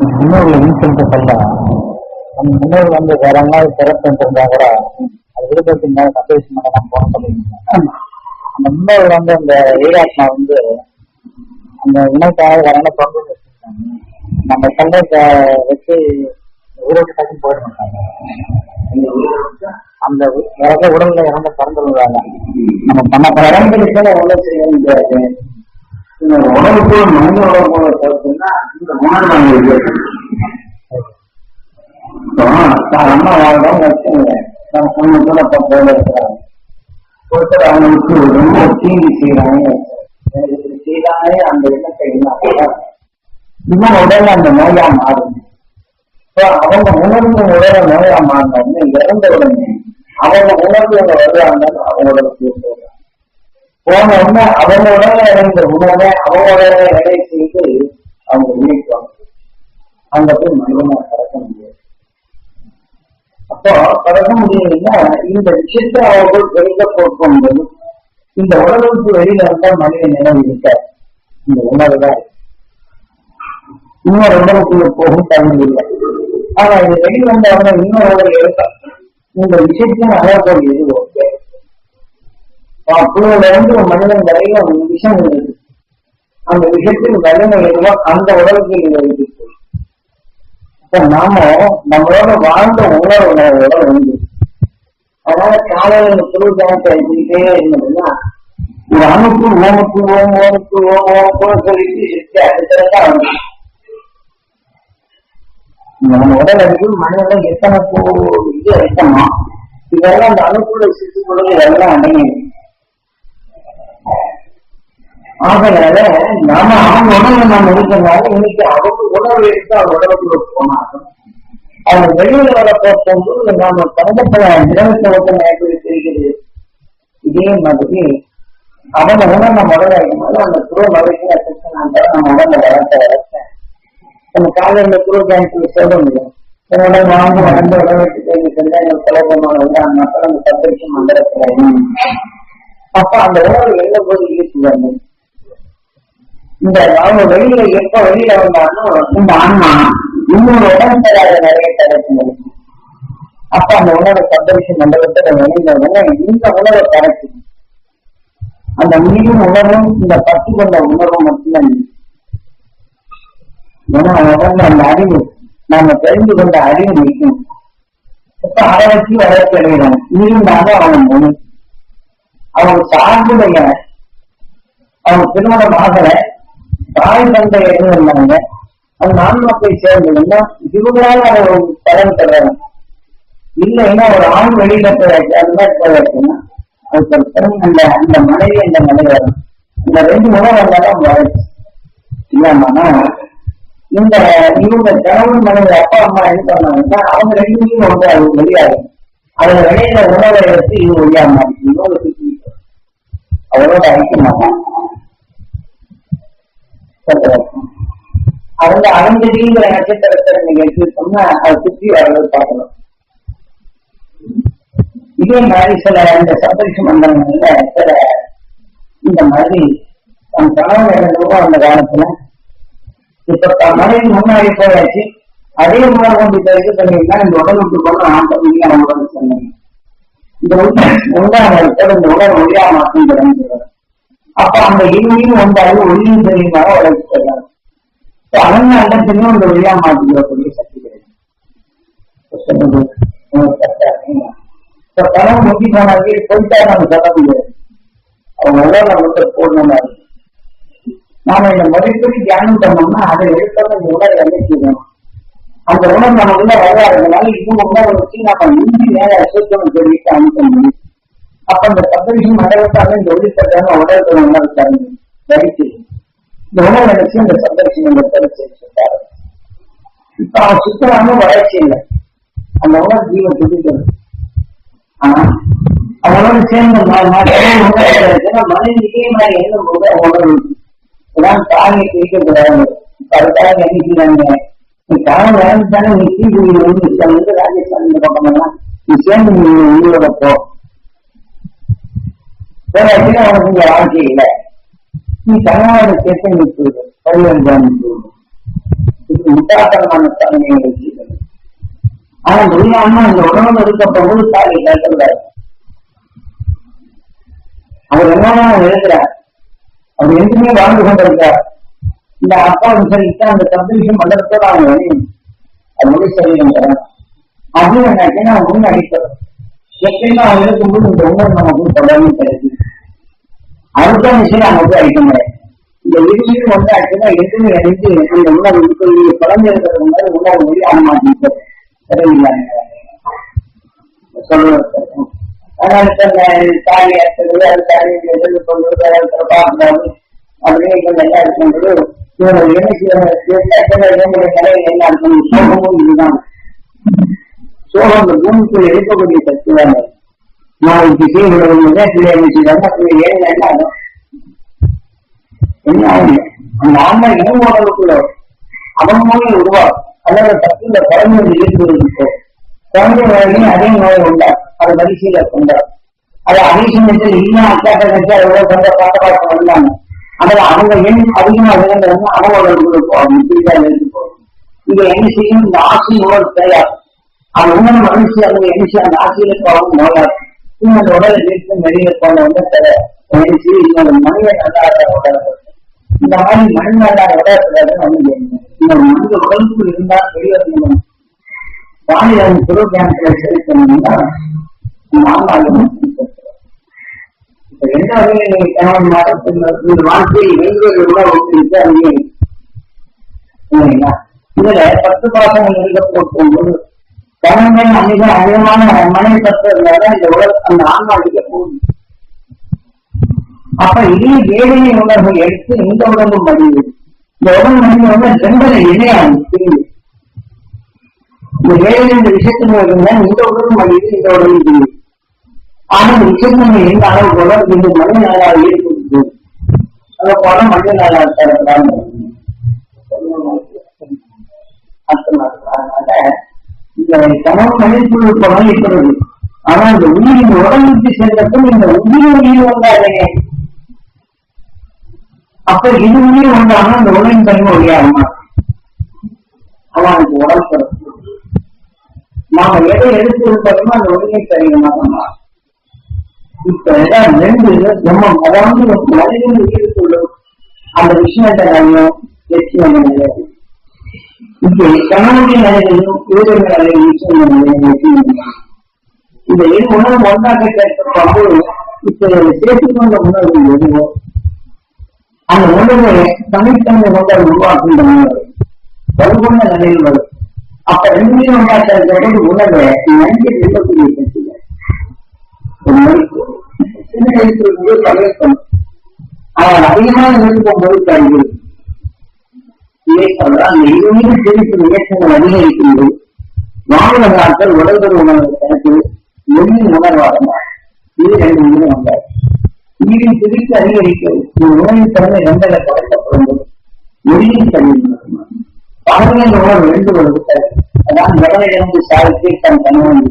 முன்னோர்கள் இன்சென்ட் சொல்ல நம்ம முன்னோர்கள் வந்து வேற எங்காவது பிறப்பு கூட அது விருப்பத்துக்கு மேல சந்தோஷம் பண்ண நம்ம போன சொல்லியிருக்கோம் அந்த முன்னோர்கள் வந்து அந்த வீராத்மா வந்து அந்த இணைக்காக வேற என்ன பங்கு நம்ம சொல்றத வச்சு ஊரோட்டு டக்குன்னு போயிட மாட்டாங்க. அந்த வேற உடல்ல இறந்த பறந்துருவாங்க நம்ம பண்ண பரம்பரைக்கான உணவு செய்ய முடியாது இந்த உணவுக்கு மனித உணவு போல பார்த்தீங்கன்னா இந்த உணர்வு தான் அம்மா வாழ்றோம் வச்சுங்க நான் சொன்ன கூட போல இருக்கிறாங்க ஒருத்தர் அவங்களுக்கு ரொம்ப தீங்கு செய்யறாங்க எனக்கு இப்படி அந்த எண்ணத்தை என்ன இன்னும் உடல்ல அந்த நோயா மாறும். அவங்க உணர்ந்து உடல நோயா மாறினோடனே இறந்த உடனே அவங்க உணர்வு வருவாங்க அவங்களோட போன உடனே அவங்க உடனே இறந்த உணவை அவங்களோட வேலை செய்து அவங்க இணைப்பாங்க அங்க போய் மனிதனா பறக்க முடியாது. அப்போ பறக்க முடியலைன்னா இந்த விஷயத்தை அவர்கள் வெளியில போக்கும்போது இந்த உடலுக்கு வெளியில இருந்தா மனித நினைவு இருக்க இந்த உணவு தான் இன்னொரு உடலுக்குள்ள போகும் தகுதி இல்லை. ஆனா இது வெளியில் வந்தவங்க இன்னொரு உடல் எடுக்க இந்த விஷயத்தின் அளவுகள் எது ஓகே புழுவில மனிதன் வரையில ஒரு விஷம் இருக்கு. அந்த விஷயத்தின் வலிமை எதுவோ அந்த உடலுக்கு நீங்க இருக்கு இப்ப நாம நம்மளோட வாழ்ந்த உணர்வு உணர்வோட உண்டு அதனால காலையில இந்த பொருள் ஜனத்தை எழுதிக்கிட்டே இருந்ததுன்னா ஒரு அணுக்கு ஓமுக்கு ஓம் ஓமுக்கு ஓம் ஓமுக்கு சொல்லிட்டு சுத்தி அடுத்ததான் வந்து. நம்ம உடல் அறிவு மனிதன் எத்தனை பூ இது இருக்கமா இதெல்லாம் அந்த அணுக்குள்ள சிசுக்குள்ள எல்லாம் அடங்கிடும் ஆகையால நாம அவங்க உணர்வு நாம் இருக்கிறனால இன்னைக்கு அவங்க உணவு எடுத்து அவங்க உடம்புக்குள்ள போனாலும் அவங்க வெளியில வர போகும்போது நாம தங்கப்பட திரவத்தை எப்படி தெரிகிறது இதே மாதிரி அவன் உணர்வு நம்ம உடல இருக்கும்போது அந்த துருவ மகிழ்ச்சியா பிரச்சனை நம்ம உடம்புல வளர்த்த வளர்த்த நம்ம காலையில துருவ கேன்சல் சொல்ல முடியும். என்னோட வாழ்ந்து வளர்ந்த உடலுக்கு தேடி சென்ற சுலபமான வந்து அந்த மக்கள் அந்த பத்து வருஷம் அப்ப அந்த உணவு எந்த போது இருக்கு இந்த அவங்க வெளியில எப்ப வெளியில வந்தாலும் இந்த ஆன்மா இன்னொரு உடம்பு தராத நிறைய கிடைக்கும் அப்ப அந்த உணவை சந்தோஷ மண்டலத்துல இணைந்த உடனே இந்த உணவை கிடைக்கும் அந்த நீரும் உணர்வும் இந்த பத்து கொண்ட உணவும் மட்டும்தான். ஏன்னா உடம்புல அந்த அறிவு நாம தெரிந்து கொண்ட அறிவு நிற்கும் இப்ப ஆராய்ச்சி வளர்ச்சி அடைகிறான் இருந்தாலும் அவன் மொழி அவன் சார்புடைய அவன் திருமணம் ஆகல தாய் தந்தை இருந்தாங்க? அந்த நான்மா சேர்ந்ததுன்னா இவங்களால அவர் பலன் தர்றாங்க இல்லைன்னா ஒரு ஆண் வெளியில போயாச்சு அது போயாச்சுன்னா அதுக்கு ஒரு பெண் அந்த அந்த மனைவி அந்த மனைவி இந்த ரெண்டு உணவு வந்தாலும் வளர்ச்சி. இல்லாமனா இந்த இவங்க கணவன் மனைவி அப்பா அம்மா என்ன பண்ணாங்கன்னா அவங்க ரெண்டு பேரும் வந்து அது வெளியாகும் அதுல வெளியில உணவை எடுத்து இது ஒழியா இவங்க அவரோட ஐக்கியமாக அவரோட அவங்க அறந்தடிங்கிற நட்சத்திரத்தை நீங்க எடுத்துட்டோம்னா அதை சுற்றி வரது பார்க்கணும். இதே மாதிரி சில இந்த சப்தரிஷ மண்டலங்கள்ல சில இந்த மாதிரி தன் கணவன் இறந்தவங்க அந்த காலத்துல இப்ப மனைவி முன்னாடி போயாச்சு அதே மாதிரி கொண்டு இது பண்ணிருந்தா இந்த உடல் விட்டு கொண்டு ஆட்டோமேட்டிக்கா அவங்க சொன்னீங்க. இந்த உண்டான இந்த உடல் ஒழியா மாற்றம் தொடங்குகிறது அப்ப அந்த இருமையும் வந்தாலும் ஒளியும் தெரியுமாக வளர்ச்சி தர்றாங்க அதனால திரும்ப அந்த ஒளியா மாற்றிக்கக்கூடிய சக்தி கிடையாது. இப்ப பணம் முந்தி போனாலே போயிட்டா நம்ம சொல்ல முடியாது. அவங்க உடல் நம்மகிட்ட போடணும்னா நாம இந்த முறைப்படி தியானம் பண்ணோம்னா அதை எடுத்தோம் இந்த உடல் என்ன அந்த உணவு நமக்குள்ள வராதுனால இன்னும் உணவை வச்சு நம்ம இந்தி நேர அசுத்தம் சொல்லிட்டு அனுப்ப முடியும் அப்ப அந்த பத்து விஷயம் இந்த ஒளிப்பட்டான உடல் நல்லா இருக்காங்க வரிச்சு இந்த உணவு நினைச்சு இந்த சந்தர்ஷம் பரிசு சொல்றாரு இப்ப அவன் சுத்தமான வளர்ச்சி இல்லை அந்த உணவு ஜீவ துடிக்கிறது ஆனா அவனோட சேர்ந்த மனைவிக்கே மாதிரி என்ன போது உணர்வு இதான் தாயை பிரிக்கக்கூடாது அதுக்காக என்ன செய்யறாங்க நீ காலம் தானே நீ தீ வந்து ராஜஸ்தான் இந்த பக்கம் நீ சேர்ந்து நீ உயிரோட போ போராட்டினா அவனுக்கு இங்க வாழ்க்கை இல்லை நீ கணவனோட சேர்த்து நீ சொல்லுது பதினஞ்சாம் முட்டாட்டமான தன்மையை ஆனா துரியாமா அந்த உடம்புல இருக்கப்போது தாலி கேட்கிறார். அவர் என்னதான் எழுதுறார்? அவர் என்றுமே வாழ்ந்து கொண்டிருக்கார் இந்த அப்பா விசாரித்து அந்த சப்டிவிஷன் மண்டலத்தோட அவங்க வெளியும் அது முழு சரீரம் அதுவும் என்னாச்சுன்னா முன் அடிப்பது எப்பயுமே அவங்க இருக்கும்போது இந்த உணர்வு நமக்கு தொடர்ந்து கிடைக்கும். அடுத்த விஷயம் அவங்க போய் அடிக்க முடியாது இந்த இருமையும் வந்து ஆச்சுன்னா எதுவுமே அடித்து இந்த இருக்கிற குழந்தை இருக்கிறது முன்னாடி உணர்வு மொழி அவங்க மாட்டிட்டு சொல்லுவது அதனால தாலி அறுத்தது அது தாலி எதிர்த்து கொண்டு பார்க்கக்கூடாது அப்படின்னு கொஞ்சம் எல்லாம் இருக்கும்போது இவங்க என்ன செய்யணும் நிலையில் என்ன இருக்கணும் சோகமும் இதுதான் சோகம் பூமிக்குள் இருக்கக்கூடிய சக்தி தான் நாளைக்கு செய்யக்கூடாது பிள்ளை என்ன செய்யறாங்க அப்படி ஏன் என்ன ஆகும் என்ன ஆகும் அந்த ஆன்மா இனம் உடலுக்குள்ள அவன் மூலம் உருவாகும் அல்லது சக்தியில குழந்தை ஈடுபடுறதுக்கு குழந்தை நோயிலையும் அதே நோய் உண்டா அது வரிசையில கொண்டார் அது அரிசனத்தில் இன்னும் அக்காட்ட கட்சி எவ்வளவு சொந்த பாட்டப்பாட்டம் வந்தாங்க அவங்க எண் அதிகமா விளங்குறது அவங்களோட போகும் இருக்கு போகும் இங்க என்ன செய்யும்? இந்த ஆசை உணர்வு தேவையாது அந்த உணர்வு மகிழ்ச்சி அவங்க என்ன அந்த ஆசையில போகும் நோயாது இன்னும் அந்த வீட்டு வெளியில போன தர நினைச்சு இன்னொரு மனித நல்லாத உடல் இந்த மாதிரி மண் நல்லாத உடல் வந்து இந்த மனித உடலுக்குள் இருந்தா வெளிவரணும் வானிலை புரோகிராமத்துல செலுத்தணும்னா மாநாடு இப்ப எந்த வகையில் நீங்க கணவன் வாழ்க்கையை வெல்வது உணவு விசாரிங்க இல்லைங்களா? இதுல பத்து பாசங்கள் எழுத போகும்போது கணவன் அதிக அதிகமான மனைவி பத்து இருந்தாலும் இந்த உலக அந்த ஆன்மாவுக்கு அடிக்க போகுது அப்ப இதே வேதனை உணர்வை எடுத்து இந்த உடம்பு மடிவு இந்த உடம்பு மடிவு வந்து ரெண்டரை இணையாகும் பிரிவு இந்த வேதனை இந்த விஷயத்தின் இருந்தா இந்த உடம்பு மடிவு இந்த உடம்பு பிரிவு ஆனா இந்த விஷயத்தின் எந்த அளவு போல இந்த மனித நாளாக ஈடுபட்டு அங்க போன மனித நாளாக தரப்படாம அதனால இந்த கணவன் மனிதக்குழு போனால் இருக்கிறது. ஆனா இந்த உயிரின் உடலுக்கு சென்றப்ப இந்த உயிர் உயிர் வந்தாருங்க அப்ப இது உயிர் வந்தாங்கன்னா இந்த உடலின் தன்மை ஒழியாகுமா அவனுக்கு உடல் பிறப்பு நாம எதை எடுத்து இருப்போமோ அந்த உடலின் சரிகமாக இப்ப ரெண்டு நம்ம அதாவது மனிதன் உயிருக்குள்ள அந்த விஷயத்த நிலையும் லட்சியம் கிடையாது இப்படி கணவனின் நிலையிலும் உயிரின் நிலையும் நிச்சயம் நிலையும் இந்த இரு உணவு ஒன்றாக கேட்கிறோம் இப்ப சேர்த்துக்கொண்ட உணவு எதுவோ அந்த உணவை தனித்தன்மை கொண்ட உருவாக்கும் உணர்வு. வலுகொண்ட நிலையில் வரும். அப்ப ரெண்டு ஒன்றா சேர்க்கப்போது உணவை நன்றி இருக்கக்கூடிய சக்திகள். சின்ன வயசுல பழக்கம் அவன் அதிகமாக இருக்கும் போது கல்வி இதை சொல்றான் அந்த இயக்கங்கள் அதிகரிக்கும்போது வாகன நாட்கள் உடல்கள் உணர்வு எனக்கு எண்ணி உணர்வாக இது ரெண்டு உயிரும் வந்தார். நீரின் சிரித்து அதிகரிக்க உணவின் தன்மை ரெண்டரை படைக்கப்படும் போது தன்மை பகலின் உணர்வு ரெண்டு வருது அதான் உடலிலிருந்து சாதித்து தன் கணவன்.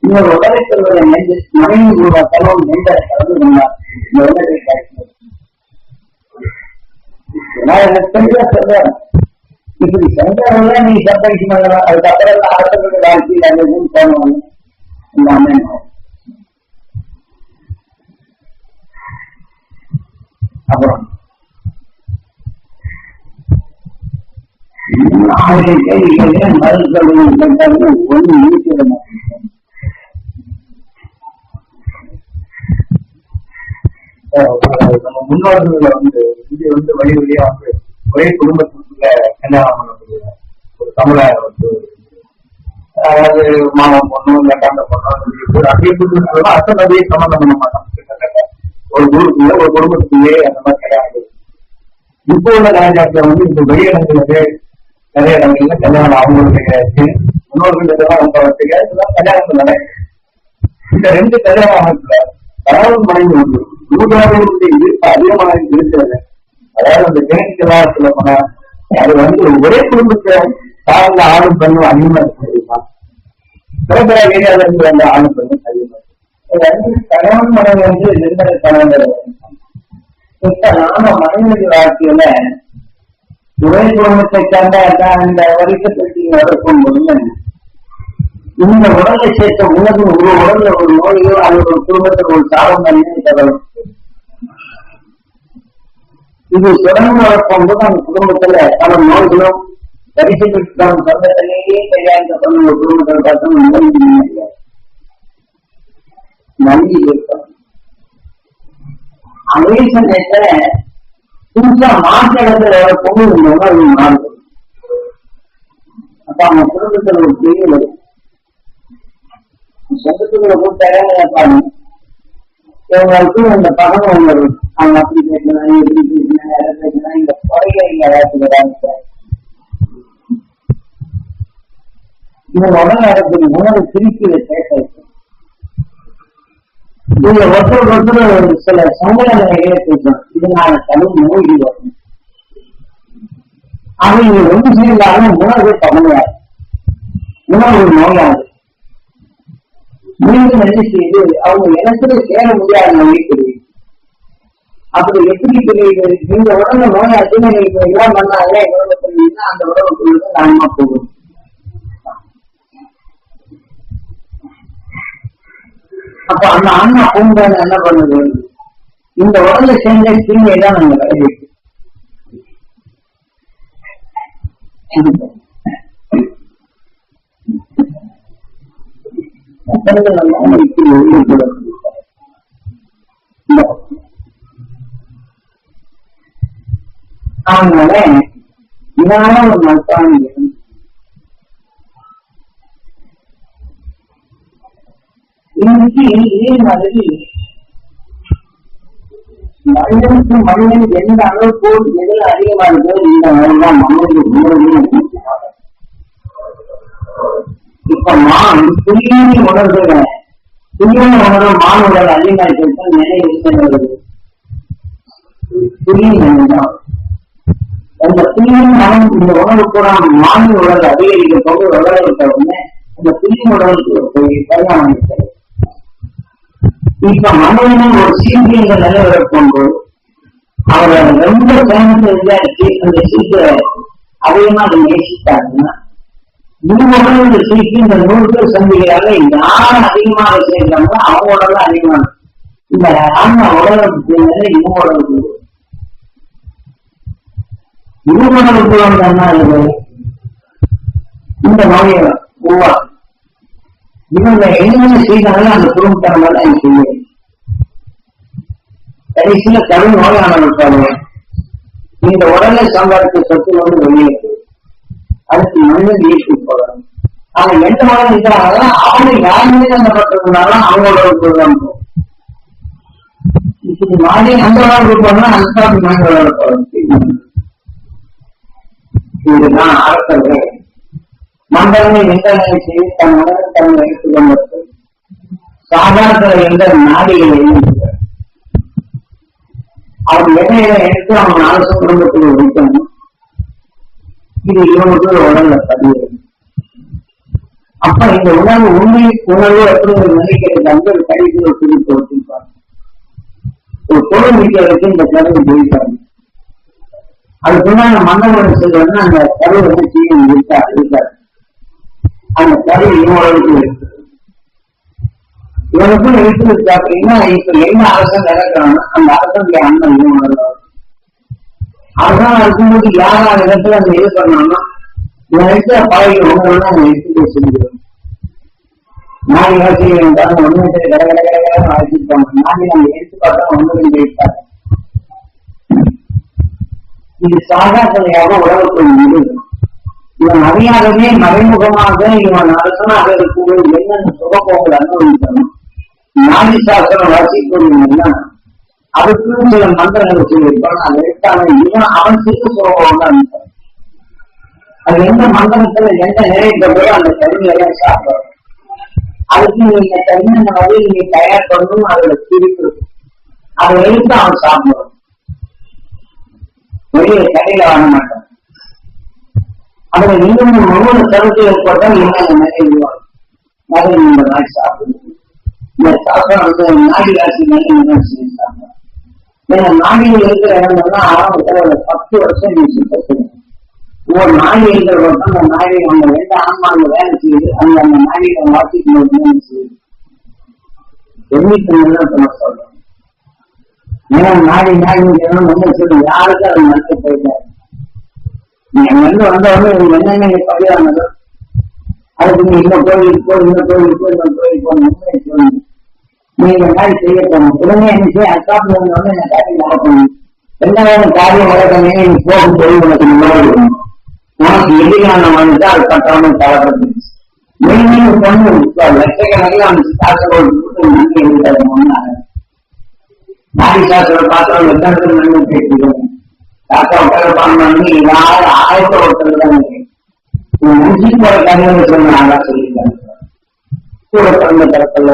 இன்னொரு உடலை பெறுவதை நெஞ்சு மனைவி கூட கணவன் நெஞ்சரை கலந்து கொண்டார். இந்த உணர்வை நான் எனக்கு தெளிவா சொல்றேன். இப்படி சென்றவங்க நீ சர்பைஸ் பண்ணலாம் அதுக்கப்புறம் அடுத்தவங்க வாழ்க்கையில் அந்த இதுன்னு போனவங்க எல்லாமே அப்புறம். ஆயிரம் கேள்விகள் இருக்கிற முன்னோர்கள் வந்து செஞ்சு வந்து வழி வழியா வந்து ஒரே குடும்பத்துக்குள்ள கல்யாணம் பண்ணக்கூடிய ஒரு சமுதாயம் வந்து அதாவது மாமன் பொண்ணு இல்ல கண்ட பொண்ணு அப்படியே கொடுத்துருக்காங்க அத்தனை அப்படியே சம்மந்தம் பண்ண மாட்டாங்க. கிட்டத்தட்ட ஒரு குடும்பத்துக்குள்ள ஒரு குடும்பத்துக்குள்ளே அந்த மாதிரி கிடையாது இப்போ உள்ள கலாச்சாரத்துல வந்து இந்த வெளியிடங்களுக்கு நிறைய இடங்கள்ல கல்யாணம் அவங்களுக்கு முன்னோர்கள் இதெல்லாம் அவங்க வச்சுக்க இதெல்லாம் கல்யாணத்துல நடக்குது. இந்த ரெண்டு கல்யாண அமைப்புல கணவன் மனைவி ஒன்று நூறாவது எதிர்ப்பு அதிகமாக இருக்கிறது. அதாவது அந்த ஜெனடிக்கலா சொல்ல போனா அது வந்து ஒரே குடும்பத்தை சார்ந்த ஆணும் பெண்ணும் அதிகமா இருக்க முடியுமா பிற பிற ஏரியால இருந்து வந்த ஆணும் பெண்ணும் அதிகமா கணவன் மனைவி வந்து ரெண்டரை கணவன் இப்ப நாம மனைவி வாழ்க்கையில ஒரே குடும்பத்தை சேர்ந்த அந்த- வருஷத்திற்கு நடக்கும் வளர்க்கும் இந்த உடலை சேர்த்த உலகம் ஒரு உடல்ல ஒரு நோயோ அல்லது ஒரு குடும்பத்தில் ஒரு சாரம் தண்ணீர் தரணும் இது தொடர்ந்து வளர்க்கும் அந்த குடும்பத்துல பல நோய்களும் வரிசைப்படுத்தி தம் சொந்தத்திலேயே கையாண்ட பண்ண ஒரு குடும்பத்தில் பார்த்தோம் நோய் நன்றி இருக்கும் அதே சமயத்துல புதுசா மாற்ற இடத்துல வர பொண்ணு இந்த அது மாறுது. அப்ப அவங்க குடும்பத்துல ஒரு பெரிய வரும். சொந்தத்துக்குள்ள கூட்டாங்க கேட்பாங்க எவ்வளவுக்கும் இந்த பகம் ஒன்று வரும் அவங்க அப்படி பேசினா எப்படி பேசினா யாரை பேசினா இந்த குறைகளை இங்க வராங்க இந்த உடல் நடக்கூடிய உணவு திருப்பி கேட்க இதுல ஒருத்தர் ஒருத்தர் சில சங்கடங்களை பேசணும் இதனால தனி நோய் வரும். அவங்க ஒன்று சேர்ந்தாலும் உணவு தமிழாது உணவு நோயாது மீண்டும் என்ன செய்து அவங்க இடத்துல சேர முடியாத நோய் தெரியுது. அப்படி எப்படி தெரியுது? இந்த உடம்பு நோயாச்சுன்னு நீங்க இப்ப எல்லாம் பண்ணாங்க உடம்புக்கு அந்த உடம்புக்குள்ள காரணமா போகும். அப்ப அந்த அண்ணா பூண்டான என்ன பண்ணுது? இந்த உடல்ல சேர்ந்த தீமையை தான் நாங்க விளைவிக்கும் அப்பொழுது நம்ம அதனால இதான ஒரு இன்னைக்கு இதே மாதிரி மனிதனுக்கு மனிதன் எந்த அளவுக்கு எதில் அதிகமா இருக்கோ இந்த மாதிரிதான் மனிதனுக்கு உணர்வு இப்ப மான் உணர்வு மான் உடல் அதிகமா இருக்கிறது அந்த துணியின் மனம் இந்த உணர்வு கூட மானின் உடல் அதிகரிக்க உடல் உடலுக்கு உடனே அந்த துணியின் உடலுக்கு போய் கல்யாணம் இருக்கிறது இப்ப மனிதனும் ஒரு சீக்கிய நிலைவரை கொண்டு அவரை ரொம்ப சேமித்து இருக்கு அந்த சீக்கிர அதிகமா நேசித்தாங்கன்னா நூறு இந்த சீக்கி இந்த நூறு சந்திக்கிறாங்க யார் அதிகமாக சேர்க்கிறாங்களோ அவங்களோட தான் அதிகமான. இந்த ஆன்மா உடலுக்கு இன்னும் உடலுக்கு இது இது இந்த நோயை உருவாக்கும் இவங்க என்ன செய்தாலும் அந்த குடும்பத்தனமாக தான் செய்யும். கடைசியில கரு நோயானவர்கள் இந்த உடலை சம்பாதிக்க சொத்து வந்து வெளியே அதுக்கு மனிதன் ஈர்ப்பு போகணும் அவன் எந்த மகன் இருக்கிறாங்களோ அவங்க யார் மீது அந்த பட்டிருந்தாலும் அவங்களோட சொல்றாங்க இப்படி மாதிரி அந்த மாதிரி இருப்பாங்க அந்த மனிதோட இதுதான் அரசர்கள் மண்டலமே எந்த நிலை செய்து தன் மனதில் தன் எடுத்துக் கொண்டது? சாதாரண எந்த நாடிகளையும் எழுதுகிறார் அவன் எதையில எடுத்து அவன் அரசு குடும்பத்தில் வைக்கணும்? இது இவனுக்கு உடல்ல பதிவு அப்ப இந்த உணவு உண்மை உணவு அப்படிங்கிற நினைக்கிறது அந்த ஒரு கழிவு ஒரு குறிப்பு வச்சிருப்பாங்க ஒரு பொருள் வைக்கிறதுக்கு இந்த கருவு ஜெயிப்பாங்க அதுக்குள்ள மன்னவன் செல்வதுன்னா அந்த கருவு வந்து சீனம் இருக்கா இருக்காது அந்த கருவு இவனுக்கு இருக்கு. இவனுக்கும் இருக்கு அப்படின்னா இப்ப என்ன அரசன் நடக்கிறானோ அந்த அரசனுடைய அண்ணன் இவனோட அரசன் இருக்கும்போது யார் யாரா இடத்துல அந்த இது பண்ணாங்கன்னா இவன் எடுத்து பழகி ஒண்ணு அவன் எடுத்து செஞ்சிடும் நான் வாசி இருந்தாலும் ஒண்ணு கட கட கட கட அழைச்சிருப்பாங்க நாளை நம்ம எடுத்து பார்த்தா ஒண்ணு ரெண்டு எடுத்தாங்க இது சாதாரணையாக உலகத்தில் இருக்கு இவன் அறியாதவே மறைமுகமாக இவன் அரசனாக இருக்கும்போது என்னென்ன சுகப்போக்கள் அனுபவிக்கணும்? நாடி சாஸ்திரம் வாசிக்கூடியவங்கன்னா அதுக்கு சில மந்திரங்கள் சொல்லியிருப்பான் அதை எடுத்தான இவன் அவன் சிறு சுகப்போகம் தான் அது எந்த மந்திரத்துல எந்த நிறைவேற்றப்போ அந்த கருமையெல்லாம் சாப்பிடும் அதுக்கு நீங்க என்னென்ன வகையில் நீங்க தயார் பண்ணணும் அதுல பிரிப்பு அதை எடுத்து அவன் சாப்பிடும் வெளியே கடையில வாங்க மாட்டான். அதுல இன்னும் முழு கருத்து ஏற்பட்டால் என்னென்ன நிறைய நிறைய இந்த நாய் சாப்பிடணும். இந்த சாப்பிட வந்து நாடி ராசி நிறைய சாப்பிடும் ஏன்னா நாடியில் இருக்கிற இடங்கள்லாம் ஆரம்பத்துல பத்து வருஷம் நீ சுத்தம் செய்யணும் ஒரு இருக்கிற பக்கம் அந்த நாயை அவங்க ரெண்டு ஆன்மாங்க வேலை செய்யுது அந்த அந்த நாயை வாசிக்கும் செய்யுது எண்ணிக்கை சொல்றேன். ஏன்னா நாடி நாடி நம்ம சொல்லி அதை மறுக்க போயிட்டாரு நீ அங்க இருந்து வந்தவொடனே நீங்க என்னென்ன பதிவானதோ அதுக்கு நீ இந்த கோயிலுக்கு போய் இந்த கோயிலுக்கு போய் இந்த கோயிலுக்கு போய் உண்மையை சொல்லுங்க மாதிரி செய்ய போகணும். உடனே என்ன செய்ய அக்காப்பு வந்தவொடனே இந்த காரியம் நடக்கணும் என்ன காரியம் நடக்கணும் நீ போகும் தொழில் உனக்கு முன்னாடி உனக்கு எதிரான வந்துட்டு அது கட்டாமல் தரப்படுது மீண்டும் பொண்ணு லட்சக்கணக்கில் அந்த சாஸ்திரம் நன்மை இருக்காது ஒன்றாக நாடி சாஸ்திரம் பாத்திரம் எத்தனை நன்மை கேட்கிறோம் தாத்தா உட்கார பண்ணி யாரும் ஆயிரத்தி ஒருத்தர் தான் முடிச்சு போற காரியங்கள் சொன்னாங்க சொல்லி. சொல்லியிருக்காங்க கூட பிறந்த தரத்தில்